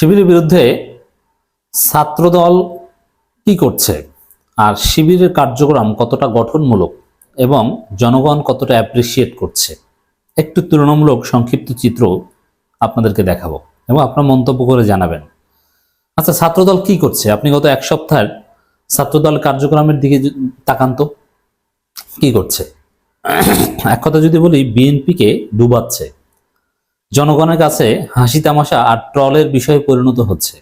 শিবিরের বিরুদ্ধে ছাত্রদল কি করছে? আর শিবিরের কার্যক্রম কতটা গঠনমূলক এবং জনগণ কতটা অ্যাপ্রিসিয়েট করছে? একটু তুলনামূলক সংক্ষিপ্ত চিত্র আপনাদেরকে দেখাবো এবং আপনার মন্তব্য করে জানাবেন। আচ্ছা ছাত্রদল কি করছে? আপনি গত এক সপ্তাহের ছাত্রদল কার্যক্রমের দিকে তাকান তো। কি করছে? এক কথা যদি বলি, বিএনপিকে ডুবাচ্ছে। জনগণের কাছে হাসি তামাশা আর ট্রলের বিষয়ে পরিণত হচ্ছে।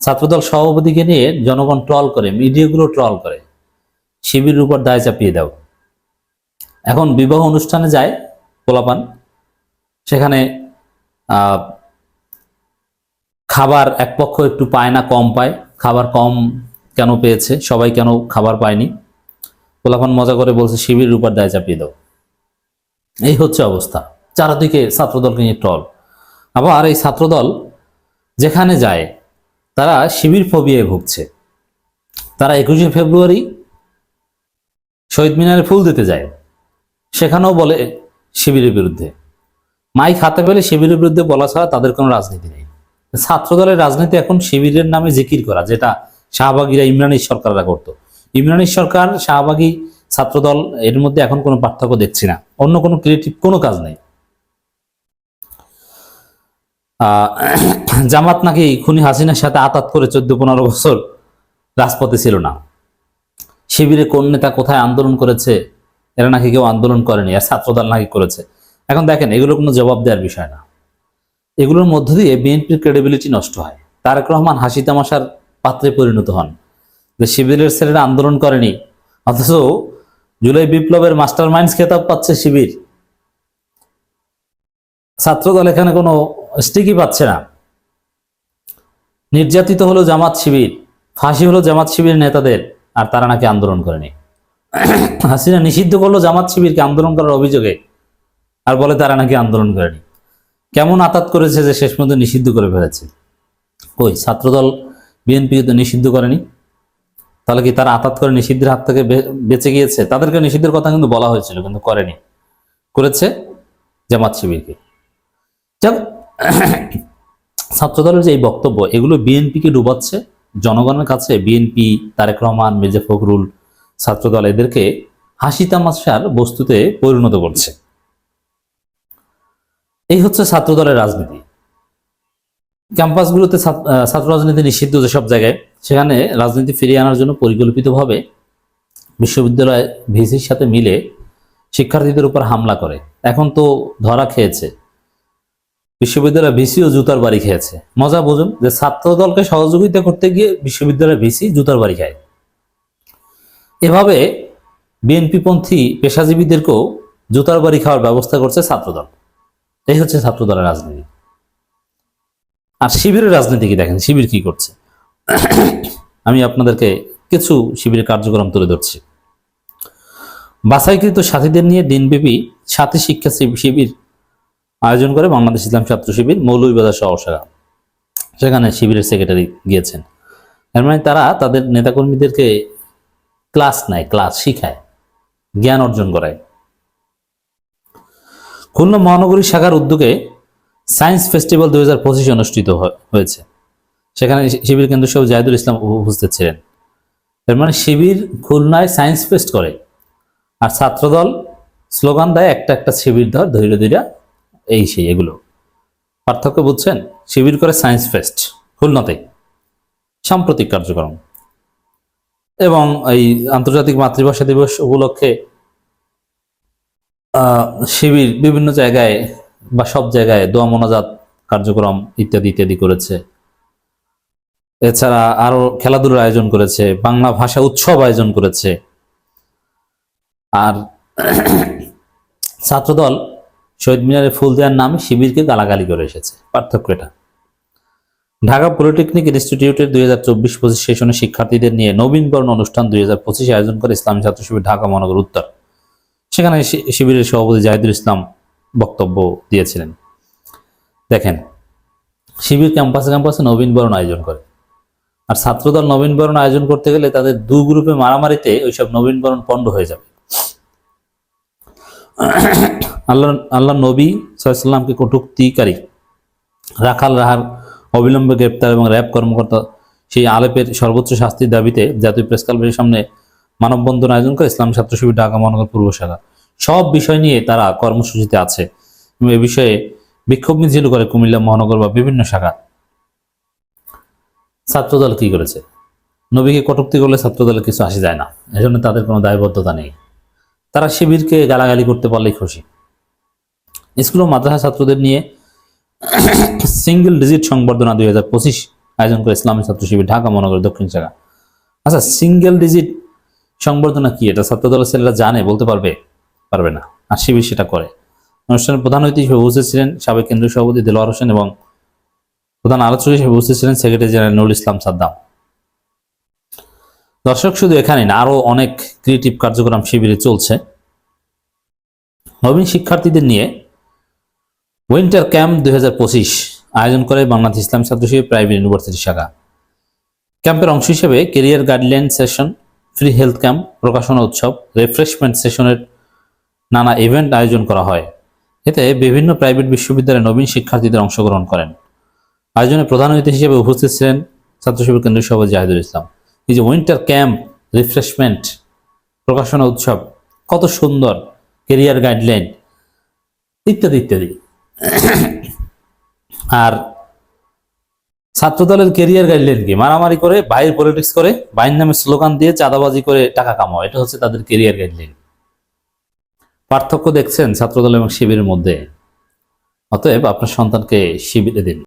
ছাত্রদল সভাপতিকে নিয়ে জনগণ ট্রল করে, মিডিয়াগুলো ট্রল করে। শিবিরের উপর দায় চাপিয়ে দাও। এখন বিবাহ অনুষ্ঠানে যায় পোলাপান। সেখানে খাবার এক পক্ষ একটু পায় না, কম পায়। খাবার কম কেন পেয়েছে? সবাই কেন খাবার পায়নি? পোলাপান মজা করে বলছে, শিবিরের উপর দায় চাপিয়ে দাও। এই হচ্ছে অবস্থা। চারদিকে ছাত্রদলকে নিয়ে ট্রল আবার এই ছাত্রদল যেখানে যায়, তারা শিবির ফোবিয়ায় ভুগছে। তারা একুশে ফেব্রুয়ারি শহীদ মিনারে ফুল দিতে যায়। সেখানেও বলে শিবিরের বিরুদ্ধে। মাইক হাতে পেলে শিবিরের বিরুদ্ধে বলা ছাড়া তাদের কোনো রাজনীতি নেই। ছাত্রদলের রাজনীতি এখন শিবিরের নামে জিকির করা, যেটা শাহবাগীরা ইমরানের সরকাররা করতো। ইমরানের সরকার, শাহবাগী ছাত্রদল, এর মধ্যে এখন কোনো পার্থক্য দেখছি না। অন্য কোনো ক্রিয়েটিভ কোনো কাজ নেই। জামাত নাকি খুনি হাসিনার সাথে আতাত করে চোদ্দ পনেরো বছর রাজপথে ছিল না। শিবিরে কোন নেতা কোথায় আন্দোলন করেছে, এরা নাকি কেউ আন্দোলন করেনি, আর ছাত্রদল নাকি করেছে। এখন দেখেন এগুলো কোনো জবাব দেওয়ার বিষয় না। এগুলোর মধ্য দিয়ে বিএনপির ক্রেডিবিলিটি নষ্ট হয়। তারেক রহমান হাসি তামাশার পাত্রে পরিণত হন। যে শিবিরের ছেলেরা আন্দোলন করেনি, অথচ জুলাই বিপ্লবের মাস্টার মাইন্ডস খেতাব পাচ্ছে শিবির। ছাত্রদল এখানে কোনো স্টিকই পাচ্ছে না। নির্যাতিত হলো জামাত শিবির, ফাঁসি হলো জামাত শিবির নেতাদের, আর তারা নাকি আন্দোলন করেনি। হাসিনা নিষিদ্ধ করল জামাত শিবিরকে আন্দোলন করার অভিযোগে, আর বলে তারা নাকি আন্দোলন করেনি। কেমন আতাত করেছে যে শেষ পর্যন্ত নিষিদ্ধ করে ফেলেছে? ওই ছাত্রদল বিএনপি তো নিষিদ্ধ করেনি? তাহলে কি তারা আতাত করে নিষিদ্ধের হাত থেকে বেঁচে গিয়েছে? তাদেরকে নিষিদ্ধের কথা কিন্তু বলা হয়েছিল, কিন্তু করেনি। করেছে জামাত শিবিরকে। যাক, ছাত্রদলের যে এই বক্তব্য, এগুলো বিএনপিকে ডুবাচ্ছে। জনগণের কাছে বিএনপি, তারেক রহমান, মির্জা ফখরুল ছাত্রদল এদেরকে হাসি তামাশার বস্তুতে পরিণত করছে। এই হচ্ছে ছাত্রদলের রাজনীতি। ক্যাম্পাসগুলোতে ছাত্র রাজনীতি নিষিদ্ধ যেসব জায়গায়, সেখানে রাজনীতি ফিরিয়ে আনার জন্য পরিকল্পিতভাবে বিশ্ববিদ্যালয় ভিসির সাথে মিলে শিক্ষার্থীদের উপর হামলা করে। এখন তো ধরা খেয়েছে। বিশ্ববিদ্যালয় ভিসি ও জুতার বাড়ি খেয়েছে। মজা বুঝুন, যে ছাত্র দলকে সহযোগিতা করতে গিয়ে বিশ্ববিদ্যালয় ভিসি জুতার বাড়ি খায়। এভাবে বিএনপিপন্থী পেশাজীবীদেরকেও জুতার বাড়ি খাওয়ার ব্যবস্থা করছে ছাত্রদল। এই হচ্ছে ছাত্রদলের রাজনীতি। আর শিবিরের রাজনীতি কি দেখেন? শিবির কি করছে? আমি আপনাদেরকে কিছু শিবিরের কার্যক্রম তুলে ধরছি। বাছাইকৃত সাথীদের নিয়ে দিনব্যাপী সাথী শিক্ষা শিব- শিবির আয়োজন করে বাংলাদেশ ইসলাম ছাত্র শিবির মৌলভীবাজার সহসারা সেখানে শিবিরের সেক্রেটারি গিয়েছেন। এর মানে তারা তাদের নেতাকর্মীদেরকে ক্লাস নেয় ক্লাস শিখায়, জ্ঞান অর্জন করায়। খুলনা মহানগরী শাখার উদ্যোগে সায়েন্স ফেস্টিভ্যাল দুই হাজার পঁচিশে অনুষ্ঠিত হয়েছে। সেখানে শিবির কেন্দ্র সহ জাহিদুল ইসলাম উপস্থিত ছিলেন। এর মানে শিবির খুলনায় সায়েন্স ফেস্ট করে। আর ছাত্রদল স্লোগান দেয়, একটা একটা শিবির ধর, ধৈর্য ধৈর্য এই সেই এগুলো। পার্থক্য বুঝছেন? শিবির করে সায়েন্স ফেস্ট, খুলনাতে। সাম্প্রতিক কার্যক্রম। এবং এই আন্তর্জাতিক মাতৃভাষা দিবস উপলক্ষে শিবির বিভিন্ন জায়গায় বা সব জায়গায় দোয়া মোনাজাত কার্যক্রম ইত্যাদি ইত্যাদি করেছে। এছাড়া আরও খেলাধুলার আয়োজন করেছে, বাংলা ভাষা উৎসব আয়োজন করেছে। আর ছাত্রদল শহীদ মিনারে ফুল দেওয়ার নামে শিবিরকে গালাগালি করে এসেছে। পার্থক্য এটা ঢাকা পলিটেকনিক ইনস্টিটিউটের দুই হাজার চব্বিশ পঁচিশ সেশনে শিক্ষার্থীদের নিয়ে নবীনবরণ অনুষ্ঠান দুই হাজার পঁচিশে আয়োজন করে ইসলামী ছাত্র শিবির ঢাকা মহানগর উত্তর। সেখানে শিবিরের সভাপতি জাহিদুল ইসলাম বক্তব্য দিয়েছিলেন। দেখেন, শিবির ক্যাম্পাসে ক্যাম্পাসে নবীনবরণ আয়োজন করে। আর ছাত্রদল নবীনবরণ আয়োজন করতে গেলে তাদের দু গ্রুপে মারামারিতে ওইসব নবীনবরণ পণ্ড হয়ে যাবে। আল্লাহ আল্লাহ নবী সাল্লামকে কটুক্তিকারী। রাখাল রাহার অবিলম্বে গ্রেপ্তার এবং র্যাব কর্মকর্তা সেই আলেপের সর্বোচ্চ শাস্তির দাবিতে জাতীয় প্রেস ক্লাবের সামনে মানববন্ধন আয়োজন করে ইসলাম ছাত্র শিবির, ঢাকা মহানগর পূর্ব শাখা সব বিষয় নিয়ে তারা কর্মসূচিতে আছে এবং এ বিষয়ে বিক্ষোভ মিছিল করে কুমিল্লা মহানগর বা বিভিন্ন শাখা। ছাত্রদল কি করেছে? নবীকে কটুক্তি করলে ছাত্রদলে কিছু আসে যায় না। এজন্য তাদের কোনো দায়বদ্ধতা নেই। তারা শিবিরকে গালাগালি করতে পারলেই খুশি। স্কুল ও মাদ্রাসা ছাত্রদের নিয়ে সিঙ্গেল ডিজিট সংবর্ধনা দুই হাজার পঁচিশ আয়োজন করে ইসলামী ছাত্র শিবির ঢাকা মহানগর দক্ষিণ শাখা। আচ্ছা সিঙ্গেল ডিজিট সংবর্ধনা কি? এটা ছাত্রদলের ছেলেরা জানে, বলতে পারবে? পারবে না। আর শিবির সেটা করে। অনুষ্ঠানের প্রধান অতিথি হিসেবে উপস্থিত ছিলেন সাবেক কেন্দ্রীয় সভাপতি দেলোয়ার হোসেন এবং প্রধান আলোচক হিসেবে উপস্থিত ছিলেন সেক্রেটারি জেনারেল নুরুল ইসলাম সাদ্দাম। দর্শক, শুধু এখানে না আরও অনেক ক্রিয়েটিভ কার্যক্রম শিবিরে চলছে। নবীন শিক্ষার্থীদের নিয়ে উইন্টার ক্যাম্প দুই হাজার পঁচিশ আয়োজন করে বাংলাদেশ ইসলাম ছাত্র শিবির প্রাইভেট ইউনিভার্সিটি শাখা। ক্যাম্পের অংশ হিসেবে career guideline session, free health camp, প্রকাশনা উৎসব, রিফ্রেশমেন্ট সেশনের নানা ইভেন্ট আয়োজন করা হয়। এতে বিভিন্ন প্রাইভেট বিশ্ববিদ্যালয়ের নবীন শিক্ষার্থীদের অংশগ্রহণ করেন। আয়োজনে প্রধান অতিথি হিসেবে উপস্থিত ছিলেন ছাত্র শিবির কেন্দ্রীয় সভাপতি জাহিদুল ইসলাম। এই যে উইন্টার ক্যাম্প, রিফ্রেশমেন্ট, প্রকাশনা উৎসব, কত সুন্দর কেরিয়ার গাইডলাইন, ইত্যাদি ইত্যাদি। আর ছাত্রদলের কেরিয়ার গাইডলাইন কি? মারামারি করে বাইরের পলিটিক্স করে বাইর নামে স্লোগান দিয়ে চাঁদাবাজি করে টাকা কামাও। এটা হচ্ছে তাদের কেরিয়ার গাইডলাইন পার্থক্য দেখছেন ছাত্রদল এবং শিবিরের মধ্যে। অতএব আপনার সন্তানকে শিবিরে দিন।